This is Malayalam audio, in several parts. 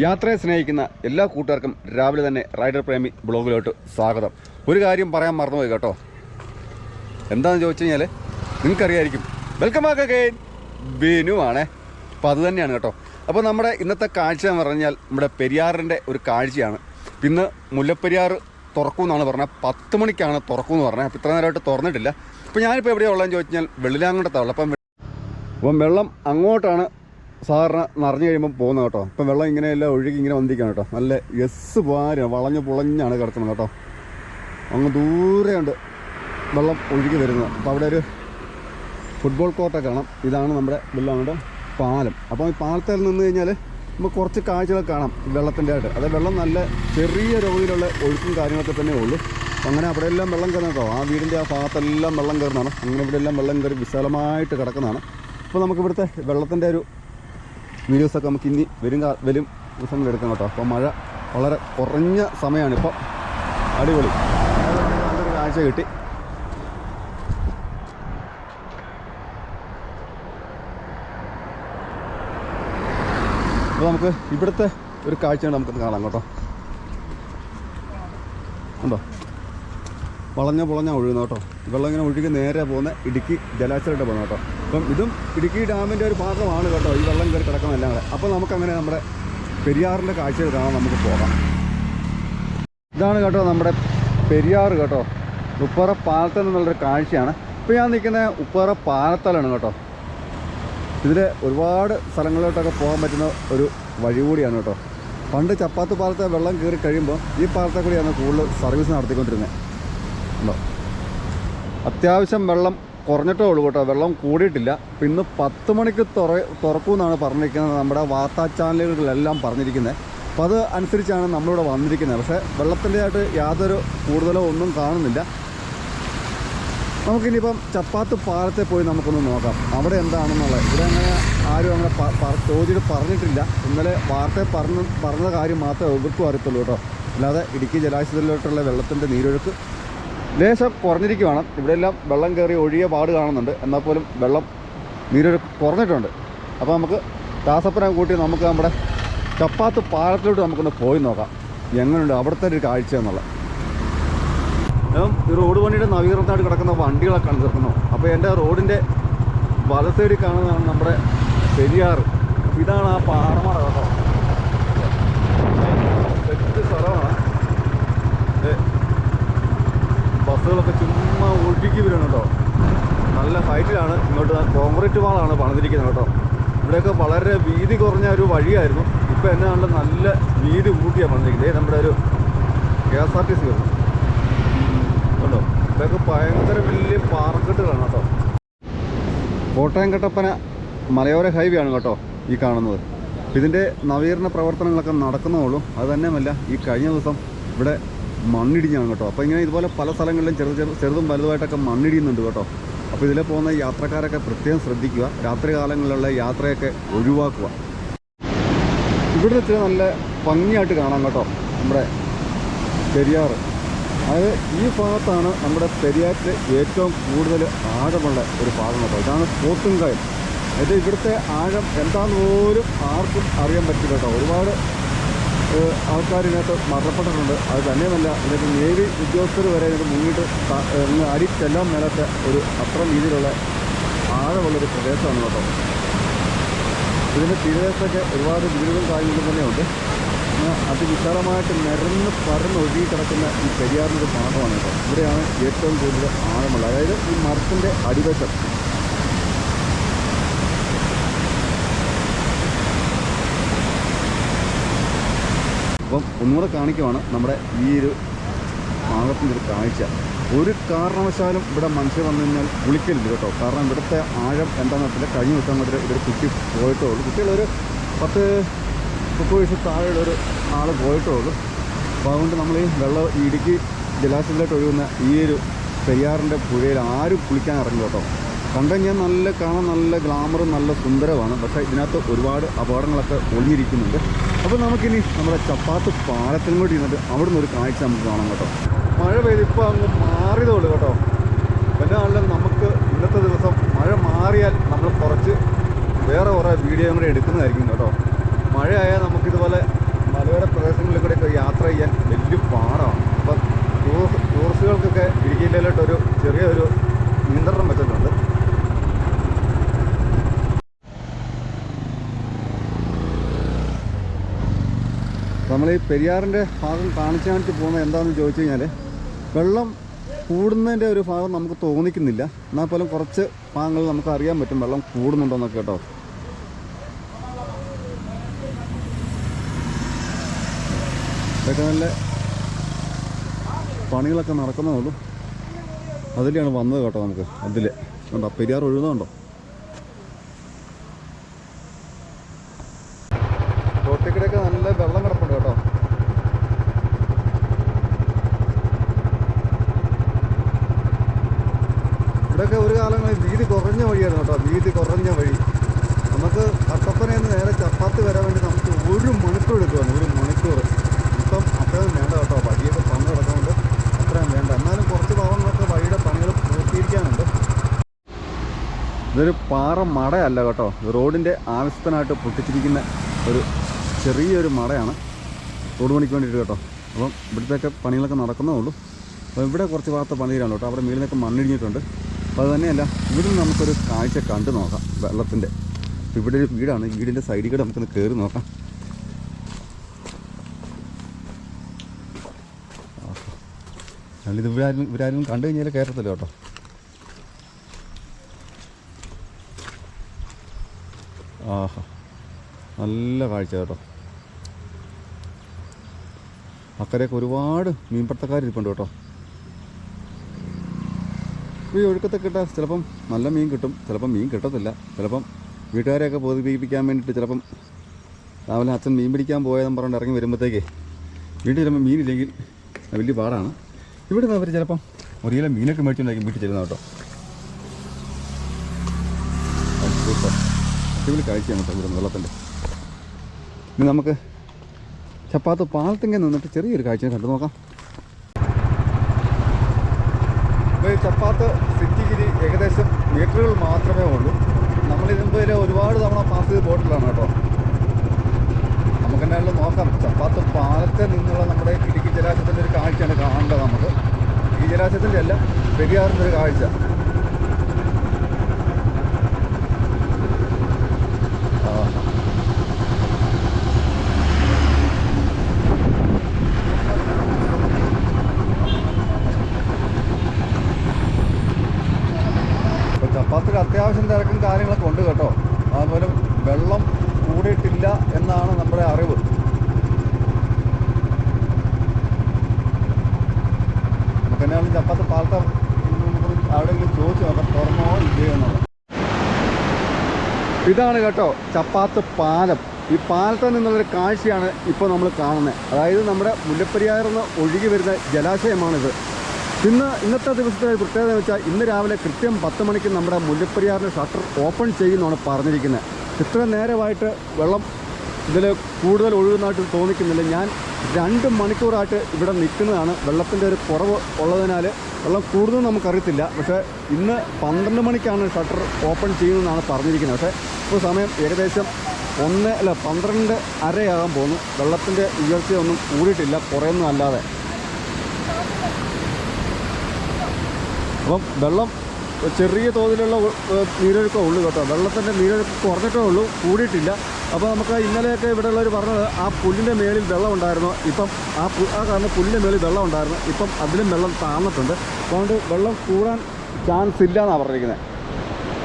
യാത്രയെ സ്നേഹിക്കുന്ന എല്ലാ കൂട്ടുകാർക്കും രാവിലെ തന്നെ റൈഡർ പ്രേമി ബ്ലോഗിലോട്ട് സ്വാഗതം. ഒരു കാര്യം പറയാൻ മറന്നുപോയി കേട്ടോ. എന്താണെന്ന് ചോദിച്ചു കഴിഞ്ഞാൽ നിങ്ങൾക്കറിയായിരിക്കും. വെൽക്കം ബാക്ക് അഗൈൻ ബിനു ആണേ. അപ്പോൾ അത് തന്നെയാണ് കേട്ടോ. അപ്പോൾ നമ്മുടെ ഇന്നത്തെ കാഴ്ച എന്ന് പറഞ്ഞാൽ നമ്മുടെ പെരിയാറിന്റെ ഒരു കാഴ്ചയാണ്. ഇന്ന് മുല്ലപ്പെരിയാർ തുറക്കുമെന്നാണ് പറഞ്ഞത്. പത്ത് മണിക്കാണ് തുറക്കുമെന്ന് പറഞ്ഞത്. അപ്പോൾ ഇത്ര നേരമായിട്ട് തുറന്നിട്ടില്ല. അപ്പോൾ ഞാനിപ്പോൾ എവിടെയാണ് ഉള്ളതെന്ന് ചോദിച്ചു കഴിഞ്ഞാൽ വെള്ളിലാങ്കണ്ടത്താണ് അപ്പം അപ്പം വെള്ളം അങ്ങോട്ടാണ് സാറിന് നിറഞ്ഞു കഴിയുമ്പോൾ പോകുന്നത് കേട്ടോ. ഇപ്പം വെള്ളം ഇങ്ങനെയെല്ലാം ഒഴുകി ഇങ്ങനെ വന്നിരിക്കുകയാണ് കേട്ടോ. നല്ല എസ് പോരാ വളഞ്ഞ് പുളഞ്ഞാണ് കിടക്കുന്നത് കേട്ടോ. അങ്ങ് ദൂരെയുണ്ട് വെള്ളം ഒഴുകി വരുന്നത്. അപ്പോൾ അവിടെ ഒരു ഫുട്ബോൾ കോർട്ടൊക്കെ കാണാം. ഇതാണ് നമ്മുടെ വെള്ളമുണ്ട് പാലം. അപ്പോൾ ഈ പാലത്തിൽ നിന്ന് കഴിഞ്ഞാൽ നമുക്ക് കുറച്ച് കാഴ്ചകൾ കാണാം വെള്ളത്തിന്റെ ആയിട്ട്. അത് വെള്ളം നല്ല ചെറിയ രീതിയിലുള്ള ഒഴുക്കും കാര്യങ്ങളൊക്കെ തന്നെ ഉള്ളൂ. അങ്ങനെ അവിടെ എല്ലാം വെള്ളം കയറുന്ന കേട്ടോ. ആ വീടിന്റെ ആ ഭാഗത്തെല്ലാം വെള്ളം കയറുന്നതാണ്. അങ്ങനെ ഇവിടെ എല്ലാം വെള്ളം കയറി വിശാലമായിട്ട് കിടക്കുന്നതാണ്. അപ്പോൾ നമുക്ക് ഇവിടുത്തെ വെള്ളത്തിന്റെ ഒരു വീഡിയോസൊക്കെ നമുക്ക് ഇനി വരും വരും ദിവസങ്ങളിൽ എടുക്കാം കേട്ടോ. അപ്പോൾ മഴ വളരെ കുറഞ്ഞ സമയമാണ് ഇപ്പോൾ അടിപൊളി. നല്ലൊരു കാഴ്ച കിട്ടി. അപ്പോൾ നമുക്ക് ഇവിടുത്തെ ഒരു കാഴ്ചയാണ് നമുക്കൊന്ന് കാണാം കേട്ടോ. ഉണ്ടോ? വളഞ്ഞ പൊളഞ്ഞ ഒഴുകുന്ന കേട്ടോ. വെള്ളം ഇങ്ങനെ ഒഴുകി നേരെ പോകുന്ന ഇടുക്കി ജലാശയമായിട്ട് പോകുന്നത് കേട്ടോ. അപ്പം ഇതും ഇടുക്കി ഡാമിന്റെ ഒരു ഭാഗമാണ് കേട്ടോ. ഈ വെള്ളം കയറി കിടക്കുന്ന എല്ലാം കൂടെ. അപ്പോൾ നമുക്കങ്ങനെ നമ്മുടെ പെരിയാറിന്റെ കാഴ്ചകൾ കാണാൻ നമുക്ക് പോകാം. ഇതാണ് കേട്ടോ നമ്മുടെ പെരിയാർ കേട്ടോ. ഉപ്പറ പാലത്തൽ എന്നുള്ളൊരു കാഴ്ചയാണ്. ഇപ്പോൾ ഞാൻ നിൽക്കുന്ന ഉപ്പറ പാലത്തലാണ് കേട്ടോ. ഇതിൽ ഒരുപാട് സ്ഥലങ്ങളിലോട്ടൊക്കെ പോകാൻ പറ്റുന്ന ഒരു വഴി കൂടിയാണ് കേട്ടോ. പണ്ട് ചപ്പാത്ത് പാലത്തെ വെള്ളം കയറി കഴിയുമ്പോൾ ഈ പാലത്തെ കൂടിയാണ് കൂടുതൽ സർവീസ് നടത്തിക്കൊണ്ടിരുന്നത്. ഉണ്ടോ അത്യാവശ്യം വെള്ളം കുറഞ്ഞിട്ടേ ഉള്ളൂ കേട്ടോ. വെള്ളം കൂടിയിട്ടില്ല. അപ്പം ഇന്ന് പത്ത് മണിക്ക് തുറ തുറക്കുമെന്നാണ് പറഞ്ഞിരിക്കുന്നത്. നമ്മുടെ വാർത്താ ചാനലുകളിലെല്ലാം പറഞ്ഞിരിക്കുന്നത്. അപ്പോൾ അത് അനുസരിച്ചാണ് നമ്മളിവിടെ വന്നിരിക്കുന്നത്. പക്ഷേ വെള്ളത്തിന്റെ ആയിട്ട് യാതൊരു കൂടുതലോ ഒന്നും കാണുന്നില്ല. നമുക്കിനിയിപ്പം ചപ്പാത്ത് പാലത്തെ പോയി നമുക്കൊന്ന് നോക്കാം. അവിടെ എന്താണെന്നുള്ളത്. ഇവിടെ അങ്ങനെ ആരും അങ്ങനെ ചോദിച്ചിട്ട് പറഞ്ഞിട്ടില്ല. ഇന്നലെ വാർത്ത പറഞ്ഞ പറഞ്ഞ കാര്യം മാത്രമേ ഇവർക്കും അറിയത്തുള്ളൂ കേട്ടോ. അല്ലാതെ ഇടുക്കി ജലാശയത്തിലോട്ടുള്ള വെള്ളത്തിന്റെ നീരൊഴുക്ക് ലേശം കുറഞ്ഞിരിക്കുവാണ്. ഇവിടെയെല്ലാം വെള്ളം കയറി ഒഴിയ പാട് കാണുന്നുണ്ട്. എന്നാൽ പോലും വെള്ളം നീരൊരു കുറഞ്ഞിട്ടുണ്ട്. അപ്പോൾ നമുക്ക് ദാസപ്പനെ കൂട്ടി നമുക്ക് നമ്മുടെ ചപ്പാത്ത് പാലത്തിലോട്ട് നമുക്കൊന്ന് പോയി നോക്കാം. എങ്ങനെയുണ്ട് അവിടുത്തെ ഒരു കാഴ്ച എന്നുള്ളത്. ഈ റോഡ് പണിയുടെ നവീകരണത്തായിട്ട് കിടക്കുന്ന വണ്ടികളൊക്കെ കണ്ടു തീർക്കുന്നു. അപ്പോൾ എന്റെ റോഡിന്റെ വലത്തേടി കാണുന്നതാണ് നമ്മുടെ പെരിയാർ. ഇതാണ് ആ പാറമട കേട്ടോ. സ്ഥലമാണ്. ബസ്സുകളൊക്കെ ചുമ്മാ ഒഴുകി വരണം കേട്ടോ. നല്ല ഹൈറ്റിലാണ് ഇങ്ങോട്ട് കോൺക്രീറ്റ് വാളാണ് പണിതിരിക്കുന്നത് കേട്ടോ. ഇവിടെയൊക്കെ വളരെ വീതി കുറഞ്ഞ ഒരു വഴിയായിരുന്നു. ഇപ്പോൾ എന്നാണ്ട് നല്ല വീതി കൂട്ടിയാണ് പണിതിരിക്കുന്നത് നമ്മുടെ ഒരു K S R T C വരുന്നു കേട്ടോ ഇതൊക്കെ ഭയങ്കര വലിയ പാർക്കെട്ടുകളാണ് കേട്ടോ. കോട്ടയം കട്ടപ്പന മലയോര ഹൈവേ ആണ് കേട്ടോ ഈ കാണുന്നത്. ഇതിന്റെ നവീകരണ പ്രവർത്തനങ്ങളൊക്കെ നടക്കുന്നതുള്ളൂ അത് തന്നെയുമല്ല ഈ കഴിഞ്ഞ ദിവസം ഇവിടെ മണ്ണിടിഞ്ഞാണ് കേട്ടോ. അപ്പോൾ ഇങ്ങനെ ഇതുപോലെ പല സ്ഥലങ്ങളിലും ചെറു ചെറു ചെറുതും വലുതുമായിട്ടൊക്കെ മണ്ണിടിയുന്നുണ്ട് കേട്ടോ. അപ്പോൾ ഇതിലെ പോകുന്ന യാത്രക്കാരൊക്കെ പ്രത്യേകം ശ്രദ്ധിക്കുക. രാത്രി കാലങ്ങളിലുള്ള യാത്രയൊക്കെ ഒഴിവാക്കുക. ഇവിടെ ഇത്തിരി നല്ല ഭംഗിയായിട്ട് കാണാം കേട്ടോ നമ്മുടെ പെരിയാർ. അതായത് ഈ ഭാഗത്താണ് നമ്മുടെ പെരിയാറ്റിൽ ഏറ്റവും കൂടുതൽ ആഴമുള്ള ഒരു ഭാഗം കേട്ടോ. ഇതാണ് പോത്തുംകായൽ. അതായത് ഇവിടുത്തെ ആഴം എന്താണെന്ന് പോലും ആർക്കും അറിയാൻ പറ്റില്ല കേട്ടോ. ഒരുപാട് ഇതിനകത്ത് മരണപ്പെട്ടിട്ടുണ്ട്. അത് തന്നെയുമല്ല ഇതിനകത്ത് നേവി ഉദ്യോഗസ്ഥർ വരെ ഇതിന് മുങ്ങിയിട്ട് ഏഹ്, അടി ചെല്ലാൻ മേലാത്ത ഒരു അത്ര രീതിയിലുള്ള ആഴമുള്ളൊരു പ്രദേശമാണ് കേട്ടോ. ഇതിന്റെ തീരദേശത്തൊക്കെ ഒരുപാട് വീടുകളും കാര്യങ്ങളും തന്നെയുണ്ട്. അതിവിശാലമായിട്ട് നിരന്ന് പരന്ന് ഒഴുകി കിടക്കുന്ന ഈ പെരിയാറിന്റെ ഭാഗമാണ് കേട്ടോ. ഇവിടെയാണ് ഏറ്റവും കൂടുതൽ ആഴമുള്ളത്. അതായത് ഈ മരത്തിന്റെ അടിവശം അപ്പം ഒന്നുകൂടെ കാണിക്കുവാണ് നമ്മുടെ ഈ ഒരു ഭാഗത്തിന്റെ ഒരു കാഴ്ച. ഒരു കാരണവശാലും ഇവിടെ മനുഷ്യർ വന്നു കഴിഞ്ഞാൽ കുളിക്കലില്ല കേട്ടോ. കാരണം ഇവിടുത്തെ ആഴം എന്താണെന്ന് വെച്ചാൽ കഴിഞ്ഞ ദിവസം മുതൽ ഇവർ കുട്ടി പോയിട്ടേ ഉള്ളൂ കുട്ടികളൊരു പത്ത് മുപ്പത് വയസ്സ് താഴെയുള്ള ഒരു ആൾ പോയിട്ടേ ഉള്ളൂ അപ്പോൾ അതുകൊണ്ട് നമ്മൾ ഈ വെള്ളം ഇടുക്കി ജലാശയത്തിലോട്ട് ഒഴുകുന്ന ഈ ഒരു പെരിയാറിന്റെ പുഴയിൽ ആരും കുളിക്കാൻ ഇറങ്ങും കേട്ടോ. കണ്ടുകഴിഞ്ഞാൽ നല്ല കാണാൻ നല്ല ഗ്ലാമറും നല്ല സുന്ദരമാണ്. പക്ഷേ ഇതിനകത്ത് ഒരുപാട് അപകടങ്ങളൊക്കെ ഒളിഞ്ഞിരിക്കുന്നുണ്ട്. അപ്പോൾ നമുക്കിനി നമ്മുടെ ചപ്പാത്ത് പാലത്തിനും കൂടി ഇരുന്നിട്ട് അവിടുന്ന് ഒരു കാഴ്ച നമുക്ക് കാണാം കേട്ടോ. മഴ പെയ്ത് ഇപ്പോൾ അങ്ങ് മാറിയതേ കേട്ടോ. എന്നാലും നമുക്ക് ഇന്നത്തെ ദിവസം മഴ മാറിയാൽ നമ്മൾ കുറച്ച് വേറെ കുറേ വീഡിയോയും കൂടെ എടുക്കുന്നതായിരിക്കും കേട്ടോ. മഴയായാൽ നമുക്കിതുപോലെ മലയോര പ്രദേശങ്ങളിൽ കൂടെയൊക്കെ യാത്ര ചെയ്യാൻ വലിയ പാടാണ്. അപ്പം ടൂറിസ്റ്റ് ടൂറിസ്റ്റുകൾക്കൊക്കെ ഇടുക്കി ജില്ലയിലോട്ടൊരു ചെറിയൊരു നിയന്ത്രണം വെച്ചിട്ടുണ്ട്. നമ്മൾ ഈ പെരിയാറിന്റെ ഭാഗം കാണിച്ച് കാണിച്ച് പോകുന്നത് എന്താണെന്ന് ചോദിച്ചു കഴിഞ്ഞാൽ വെള്ളം കൂടുന്നതിന്റെ ഒരു ഭാഗം നമുക്ക് തോന്നിക്കുന്നില്ല. എന്നാൽ പോലും കുറച്ച് ഭാഗങ്ങൾ നമുക്ക് അറിയാൻ പറ്റും വെള്ളം കൂടുന്നുണ്ടോന്നൊക്കെ കേട്ടോ. ഇതൊക്കെ നല്ല പണികളൊക്കെ നടക്കുന്നേ ഉള്ളൂ. അതിലാണ് വന്നത് കേട്ടോ നമുക്ക്. അതിൽ ഉണ്ടോ പെരിയാർ ഒഴുകുന്നുണ്ടോ റോട്ടിക്കടയൊക്കെ നല്ല വെള്ളം കിടപ്പുണ്ട് കേട്ടോ. ഇവിടെയൊക്കെ ഒരു കാലങ്ങളിൽ വീതി കുറഞ്ഞ വഴിയായിരുന്നു കേട്ടോ വീതി കുറഞ്ഞ വഴി. നമുക്ക് കട്ടപ്പനയിൽ നിന്ന് നേരെ ചപ്പാത്തി വരാൻ വേണ്ടി നമുക്ക് ഒരു മണിക്കൂർ എടുക്കുവാണ് ഒരു മണിക്കൂർ. ഇപ്പം അത്രയും വേണ്ട കേട്ടോ വഴിയൊക്കെ പണി കിടക്കുന്നുണ്ട് അത്രയും വേണ്ട. എന്നാലും കുറച്ച് ഭാഗങ്ങളൊക്കെ വഴിയുടെ പണികൾ പൂർത്തീകരിക്കാനുണ്ട്. ഇതൊരു പാറ മടയല്ല കേട്ടോ റോഡിന്റെ ആവശ്യത്തിനായിട്ട് പൊട്ടിച്ചിരിക്കുന്ന ഒരു ചെറിയൊരു മടയാണ്. റോഡ് പണിക്ക് വേണ്ടിയിട്ട് കേട്ടോ. അപ്പം ഇവിടുത്തെയൊക്കെ പണികളൊക്കെ നടക്കുന്നേ ഉള്ളൂ. അപ്പോൾ ഇവിടെ കുറച്ച് ഭാഗത്തെ പണിയിലാണ് കേട്ടോ. അവിടെ മേളിൽ നിന്നൊക്കെ മണ്ണിടിഞ്ഞിട്ടുണ്ട്. അപ്പോൾ അത് തന്നെയല്ല ഇവിടെ നിന്ന് നമുക്കൊരു കാഴ്ച കണ്ടു നോക്കാം വെള്ളത്തിന്റെ. ഇവിടെ ഒരു വീടാണ്. വീടിന്റെ സൈഡിൽ കൂടെ നമുക്കൊന്ന് കയറി നോക്കാം. ഇത് ഇവരാരും ഇവരാരും കണ്ടു കഴിഞ്ഞാൽ കയറത്തില്ല കേട്ടോ. ആഹാ. നല്ല കാഴ്ച കേട്ടോ. അക്കരെയൊക്കെ ഒരുപാട് മീൻപിടുത്തക്കാരിപ്പുണ്ട് കേട്ടോ. ഈ ഒഴുക്കത്തെ കിട്ടാൻ ചിലപ്പം നല്ല മീൻ കിട്ടും ചിലപ്പം മീൻ കിട്ടത്തില്ല. ചിലപ്പം വീട്ടുകാരെയൊക്കെ ബോധിപ്പിക്കാൻ വേണ്ടിയിട്ട് ചിലപ്പം രാവിലെ അച്ഛൻ മീൻ പിടിക്കാൻ പോയതെന്ന് പറഞ്ഞിട്ട് ഇറങ്ങി വരുമ്പോഴത്തേക്ക് വീട്ടിൽ ചിലപ്പോൾ മീനില്ലെങ്കിൽ വലിയ പാടാണ്. ഇവിടെ നിന്ന് അവർ ചിലപ്പം ഒരു കിലോ മീനൊക്കെ മേടിച്ചുണ്ടാക്കി വീട്ടിൽ ചെല്ലുന്ന കേട്ടോ. അടിപൊളി കാഴ്ചയാണ് കേട്ടോ ഇവിടെ വെള്ളത്തിന്റെ ഇനി നമുക്ക് ചപ്പാത്ത് പാലത്തിങ്ങ നിന്നിട്ട് ചെറിയൊരു കാഴ്ച കണ്ടു. നോക്കാം. ചപ്പാത്ത് സിറ്റിഗിരി ഏകദേശം മീറ്ററുകൾ മാത്രമേ ഉള്ളൂ. നമ്മൾ ഇതിന് ഒരുപാട് തവണ പാസ് ചെയ്ത് പോയിട്ടില്ലാണ് കേട്ടോ. നമുക്ക് എന്നാലും നോക്കാം. ചപ്പാത്ത് പാലത്തിൽ നിന്നുള്ള നമ്മുടെ ഇടുക്കി ജലാശയത്തിന്റെ ഒരു കാഴ്ചയാണ് കാണേണ്ടത് നമുക്ക്. ഈ ജലാശയത്തിന്റെ അല്ല പെരിയാറിന്റെ ഒരു കാഴ്ച ആ ചപ്പാത്തിൽ അത്യാവശ്യം തിരക്കും കാര്യങ്ങളൊക്കെ ഉണ്ട് കേട്ടോ. അതുപോലെ വെള്ളം കൂടിയിട്ടില്ല എന്നാണ് നമ്മുടെ അറിവ്. നമുക്ക് എന്നാലും ചപ്പാത്ത് പാലത്തെ ചോദിച്ചു നോക്കാം തുറന്നോ ഇല്ലയോ എന്നുള്ളത്. ഇതാണ് കേട്ടോ ചപ്പാത്ത് പാലം. ഈ പാലത്തിൽ നിന്നുള്ളൊരു കാഴ്ചയാണ് ഇപ്പോൾ നമ്മൾ കാണുന്നത്. അതായത് നമ്മുടെ മുല്ലപ്പെരിയാറിൽ നിന്ന് ഒഴുകി വരുന്ന ജലാശയമാണിത്. ഇന്ന് ഇന്നത്തെ ദിവസത്തെ പ്രത്യേകത എന്ന് വെച്ചാൽ ഇന്ന് രാവിലെ കൃത്യം പത്ത് മണിക്ക് നമ്മുടെ മുല്ലപ്പെരിയാറിന്റെ ഷട്ടർ ഓപ്പൺ ചെയ്യുമെന്നാണ് പറഞ്ഞിരിക്കുന്നത്. ഇത്ര നേരമായിട്ട് വെള്ളം ഇതിൽ കൂടുതൽ ഒഴുകുന്നതായിട്ട് തോന്നിക്കുന്നില്ല. ഞാൻ രണ്ട് മണിക്കൂറായിട്ട് ഇവിടെ നിൽക്കുന്നതാണ്. വെള്ളത്തിന്റെ ഒരു കുറവ് ഉള്ളതിനാൽ വെള്ളം കൂടുതൽ നമുക്കറിയത്തില്ല. പക്ഷേ ഇന്ന് പന്ത്രണ്ട് മണിക്കാണ് ഷട്ടർ ഓപ്പൺ ചെയ്യുന്നതെന്നാണ് പറഞ്ഞിരിക്കുന്നത്. പക്ഷേ ഇപ്പോൾ സമയം ഏകദേശം ഒന്ന് അല്ല പന്ത്രണ്ട് അരയാകാൻ പോകുന്നു. വെള്ളത്തിന്റെ ഉയർച്ചയൊന്നും കൂടിയിട്ടില്ല കുറയൊന്നും അപ്പം വെള്ളം ചെറിയ തോതിലുള്ള ഒ- ഏഹ് നീരൊഴുക്കേ ഉള്ളൂ കേട്ടോ. വെള്ളത്തിന്റെ നീരൊഴുക്ക് കുറഞ്ഞിട്ടേ ഉള്ളൂ കൂടിയിട്ടില്ല. അപ്പോൾ നമുക്ക് ഇന്നലെയൊക്കെ ഇവിടെ ഉള്ളവർ പറഞ്ഞത് ആ പുല്ലിന്റെ മേളിൽ വെള്ളം ഉണ്ടായിരുന്നു ഇപ്പം ആ പു ആ കാരണം പുല്ലിന്റെ മേളിൽ വെള്ളം ഉണ്ടായിരുന്നു ഇപ്പം അതിലും വെള്ളം താഴ്ന്നിട്ടുണ്ട്. അതുകൊണ്ട് വെള്ളം കൂടാൻ ചാൻസ് ഇല്ല എന്നാണ് പറഞ്ഞിരിക്കുന്നത്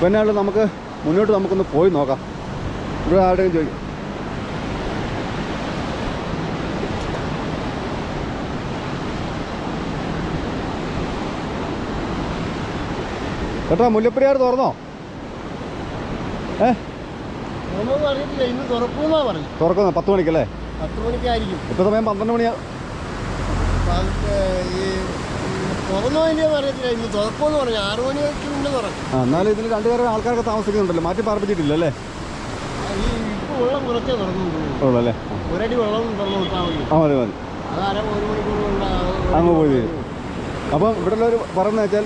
പിന്നെ നമുക്ക് മുന്നോട്ട് നമുക്കൊന്ന് പോയി നോക്കാം. ഇവിടെ ആരുടെയും ചോദിക്കും കേട്ടോ മുല്ലപ്പെരിയാർ തുറന്നോ? ഏ? തുറക്കുന്നോ പത്ത് മണിക്കല്ലേ? പത്ത് മണിക്കായിരിക്കും. ഇപ്പോൾ സമയം? പന്ത്രണ്ട് മണിയാ? എന്നാലും ഇതിന് രണ്ടുപേരെ ആൾക്കാരൊക്കെ താമസിക്കുന്നുണ്ടല്ലോ. മാറ്റി ഇപ്പൊ ഉള്ളല്ലേ? ആ മതി മതി. ഒരു കൊണ്ട് അങ്ങ് പോയി തീരും. അപ്പം ഇവിടെ ഉള്ളവർ പറഞ്ഞു വെച്ചാൽ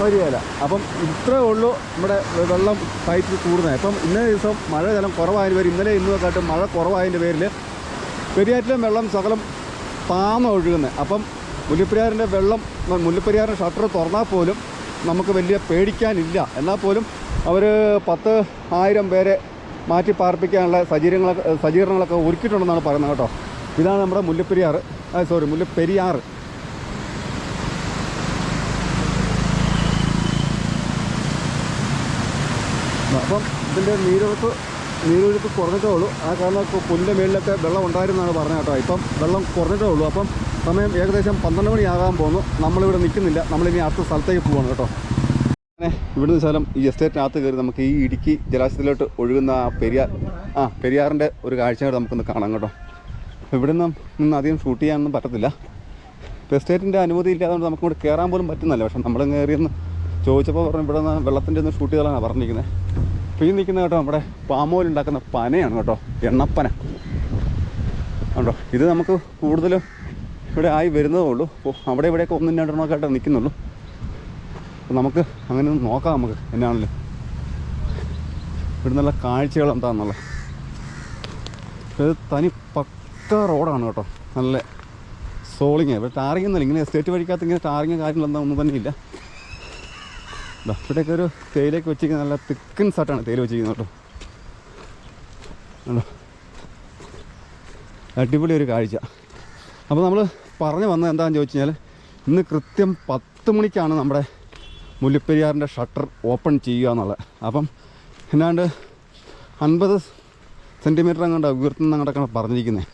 വരികയില്ല. അപ്പം ഇത്രേ ഉള്ളൂ നമ്മുടെ വെള്ളം പൈപ്പ് കൂടുന്നത്. അപ്പം ഇന്നലെ ദിവസം മഴ ജലം കുറവായതിന്റെ പേര് ഇന്നലെ ഇന്നും കാട്ടും മഴ കുറവായതിന്റെ പേരിൽ പെരിയാറ്റിലെ വെള്ളം സകലം പാമ ഒഴുകുന്നത് അപ്പം മുല്ലപ്പെരിയാറിന്റെ വെള്ളം മുല്ലപ്പെരിയാറിന്റെ ഷട്ടർ തുറന്നാൽ പോലും നമുക്ക് വലിയ പേടിക്കാനില്ല. എന്നാൽ പോലും അവർ പത്ത് ആയിരം പേരെ മാറ്റി പാർപ്പിക്കാനുള്ള സജ്ജീകരണങ്ങളൊക്കെ സജ്ജീകരണങ്ങളൊക്കെ ഒരുക്കിയിട്ടുണ്ടെന്നാണ് പറയുന്നത് കേട്ടോ. ഇതാണ് നമ്മുടെ മുല്ലപ്പെരിയാർ സോറി മുല്ലപ്പെരിയാർ അപ്പം ഇതിന്റെ നീരൊഴുക്ക് നീരൊഴുക്ക് കുറഞ്ഞിട്ടേ ഉള്ളൂ. ആ കാരണം പുല്ലിന്റെ മേളിലൊക്കെ വെള്ളം ഉണ്ടായിരുന്നാണ് പറഞ്ഞത് കേട്ടോ. ഇപ്പം വെള്ളം കുറഞ്ഞിട്ടേ ഉള്ളൂ. അപ്പം സമയം ഏകദേശം പന്ത്രണ്ട് മണിയാകാൻ പോകുന്നു. നമ്മളിവിടെ നിൽക്കുന്നില്ല. നമ്മളിനി അടുത്ത സ്ഥലത്തേക്ക് പോകണം കേട്ടോ. അങ്ങനെ ഇവിടുന്ന് ശകലം ഈ എസ്റ്റേറ്റിനകത്ത് കയറി നമുക്ക് ഈ ഇടുക്കി ജലാശയത്തിലോട്ട് ഒഴുകുന്ന ആ പെരിയാർ ആ പെരിയാറിന്റെ ഒരു കാഴ്ച നമുക്കൊന്ന് കാണാം കേട്ടോ. ഇവിടുന്ന് നിന്ന് അധികം ഷൂട്ട് ചെയ്യാനൊന്നും പറ്റത്തില്ല. ഇപ്പോൾ എസ്റ്റേറ്റിന്റെ അനുമതി ഇല്ലാത്തതുകൊണ്ട് നമുക്ക് ഇവിടെ കയറാൻ പോലും പറ്റുന്നില്ല. പക്ഷേ നമ്മൾ കയറിയെന്ന് ചോദിച്ചപ്പോൾ പറഞ്ഞു ഇവിടെ നിന്ന് വെള്ളത്തിന്റെ ഒന്ന് ഷൂട്ട് ചെയ്താലാണ് പറഞ്ഞിരിക്കുന്നത് ഈ നിൽക്കുന്ന കേട്ടോ നമ്മുടെ പാമോയിൽ ഉണ്ടാക്കുന്ന പനയാണ് കേട്ടോ എണ്ണപ്പന. ഉണ്ടോ ഇത് നമുക്ക് കൂടുതലും ഇവിടെ ആയി വരുന്നതേ ഉള്ളൂ. അപ്പോൾ അവിടെ ഇവിടെയൊക്കെ ഒന്നും രണ്ടെണ്ണമൊക്കെ ആയിട്ട് നിൽക്കുന്നുള്ളൂ. അപ്പോൾ നമുക്ക് അങ്ങനെ ഒന്ന് നോക്കാം നമുക്ക് എന്നാണല്ലോ ഇവിടെ നല്ല കാഴ്ചകൾ എന്താണെന്നുള്ളത്. ഇത് തനി പക്ക റോഡാണ് കേട്ടോ. നല്ല സോളിങ്. ഇവിടെ ടാറിങ് ഒന്നുമില്ല. ഇങ്ങനെ എസ്റ്റേറ്റ് വഴിക്കകത്ത് ഇങ്ങനെ ടാറിങ് കാര്യങ്ങളൊന്നും ഒന്നും തന്നെ ഇല്ല. ഇവിടെയൊക്കെ ഒരു തേയിലേക്ക് വെച്ചിരിക്കുന്ന നല്ല തിക്കൻ സാട്ടാണ് തേയില വെച്ചിരിക്കുന്നത് കേട്ടോ. കണ്ടോ? അടിപൊളി ഒരു കാഴ്ച. അപ്പോൾ നമ്മൾ പറഞ്ഞു വന്നത് എന്താണെന്ന് ചോദിച്ചു കഴിഞ്ഞാൽ ഇന്ന് കൃത്യം പത്ത് മണിക്കാണ് നമ്മുടെ മുല്ലപ്പെരിയാറിന്റെ ഷട്ടർ ഓപ്പൺ ചെയ്യുക എന്നുള്ളത്. അപ്പം എന്നാണ്ട് അൻപത് സെന്റിമീറ്റർ അങ്ങോട്ട് ഉയർത്തുന്ന അങ്ങോട്ടൊക്കെയാണ് പറഞ്ഞിരിക്കുന്നത്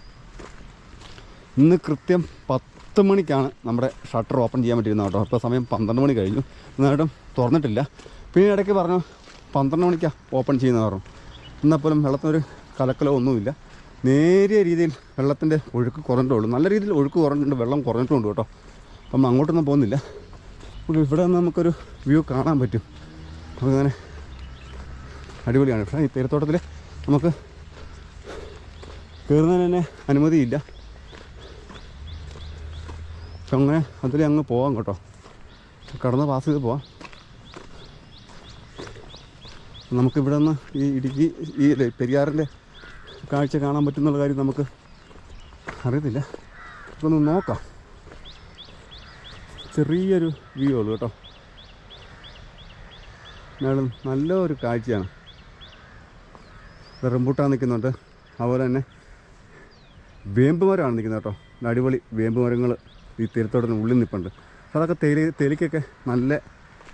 ഇന്ന് കൃത്യം പത്ത് മണിക്കാണ് നമ്മുടെ ഷട്ടർ ഓപ്പൺ ചെയ്യാൻ പറ്റിയിരുന്നത് കേട്ടോ. അപ്പോൾ സമയം പന്ത്രണ്ട് മണി കഴിഞ്ഞു. എന്നിട്ടും തുറന്നിട്ടില്ല. പിന്നെ ഇടയ്ക്ക് പറഞ്ഞു പന്ത്രണ്ട് മണിക്കാണ് ഓപ്പൺ ചെയ്യുന്നത് പറഞ്ഞു. എന്നാൽ പോലും വെള്ളത്തിനൊരു കലക്കലോ ഒന്നുമില്ല. നേരിയ രീതിയിൽ വെള്ളത്തിന്റെ ഒഴുക്ക് കുറഞ്ഞിട്ടുള്ളൂ. നല്ല രീതിയിൽ ഒഴുക്ക് കുറഞ്ഞിട്ടുണ്ട് വെള്ളം കുറഞ്ഞിട്ടുണ്ട് കേട്ടോ. അപ്പം അങ്ങോട്ടൊന്നും പോകുന്നില്ല. ഇവിടെ നിന്ന് നമുക്കൊരു വ്യൂ കാണാൻ പറ്റും. അപ്പോൾ അങ്ങനെ അടിപൊളിയാണ്. പക്ഷേ ഈ തീരത്തോട്ടത്തിൽ നമുക്ക് കയറുന്നതിന് തന്നെ അനുമതിയില്ല. പക്ഷെ അങ്ങനെ അതിൽ അങ്ങ് പോവാം കേട്ടോ. കടന്ന് പാസ് ചെയ്ത് പോവാം. നമുക്കിവിടെ നിന്ന് ഈ ഇടുക്കി ഈ പെരിയാറിന്റെ കാഴ്ച കാണാൻ പറ്റുന്നുള്ള കാര്യം നമുക്ക് അറിയത്തില്ല. ഒന്ന് നോക്കാം. ചെറിയൊരു വ്യൂ ഉള്ളൂ കേട്ടോ. എന്നാലും നല്ലൊരു കാഴ്ചയാണ്. റംബൂട്ടാൻ നിൽക്കുന്നുണ്ട്. അതുപോലെ തന്നെ വേമ്പ് മരമാണ് നിൽക്കുന്നത് കേട്ടോ. അടിപൊളി വേമ്പ് മരങ്ങൾ ഈ തീരത്തോടത്തിന് ഉള്ളിൽ നിൽപ്പുണ്ട്. അതൊക്കെ തേയില തേയിലയ്ക്കൊക്കെ നല്ല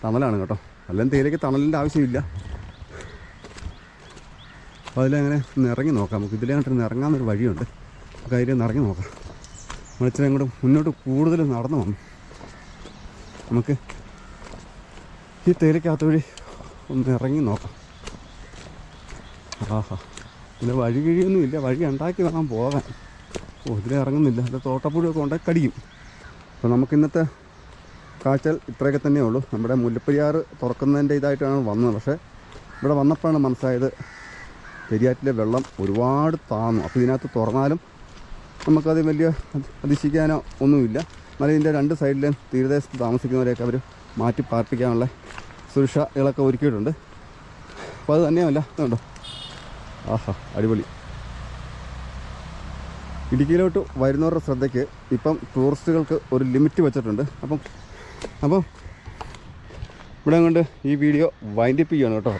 തണലാണ് കേട്ടോ. അല്ലെങ്കിൽ തേയിലയ്ക്ക് തണലിന്റെ ആവശ്യമില്ല. അപ്പോൾ അതിലങ്ങനെ ഒന്ന് ഇറങ്ങി നോക്കാം. നമുക്ക് ഇതിലായിട്ട് ഇറങ്ങാമെന്നൊരു വഴിയുണ്ട്. നമുക്ക് അതിൽ ഇറങ്ങി നോക്കാം. നമ്മൾ ഇച്ചിരി അങ്ങോട്ട് മുന്നോട്ട് കൂടുതൽ നടന്നു വന്നു. നമുക്ക് ഈ തേയിലക്കകത്ത് വഴി ഒന്ന് ഇറങ്ങി നോക്കാം. ആഹാ. ഇതിന്റെ വഴി കിഴിയൊന്നും ഇല്ല. വഴി ഉണ്ടാക്കി വേണം പോകാൻ. ഓ ഇതിൽ ഇറങ്ങുന്നില്ല. അത് തോട്ടപ്പുഴയൊക്കെ ഉണ്ടാക്കി കടിക്കും അപ്പോൾ നമുക്ക് ഇന്നത്തെ കാഴ്ചൽ ഇത്രയൊക്കെ തന്നെയുള്ളൂ നമ്മുടെ മുല്ലപ്പെരിയാർ തുറക്കുന്നതിന്റെ ഇതായിട്ടാണ് വന്നത്. പക്ഷേ ഇവിടെ വന്നപ്പോഴാണ് മനസ്സിലായത് പെരിയാറ്റിലെ വെള്ളം ഒരുപാട് താന്നു. അപ്പോൾ ഇതിനകത്ത് തുറന്നാലും നമുക്കത് വലിയ അതിശിക്കാനോ ഒന്നുമില്ല. എന്നാലും ഇതിന്റെ രണ്ട് സൈഡിലും തീരദേശത്ത് താമസിക്കുന്നവരെയൊക്കെ അവർ മാറ്റി പാർപ്പിക്കാനുള്ള സുരക്ഷകളൊക്കെ ഒരുക്കിയിട്ടുണ്ട്. അപ്പോൾ അത് തന്നെയല്ല ഇതുണ്ടോ ആഹാ അടിപൊളി. ഇടുക്കിയിലോട്ട് വരുന്നവരുടെ ശ്രദ്ധയ്ക്ക് ഇപ്പം ടൂറിസ്റ്റുകൾക്ക് ഒരു ലിമിറ്റ് വെച്ചിട്ടുണ്ട്. അപ്പം അപ്പം ഇവിടെ കൊണ്ട് ഈ വീഡിയോ വൈൻഡപ്പ് ചെയ്യണം കേട്ടോ.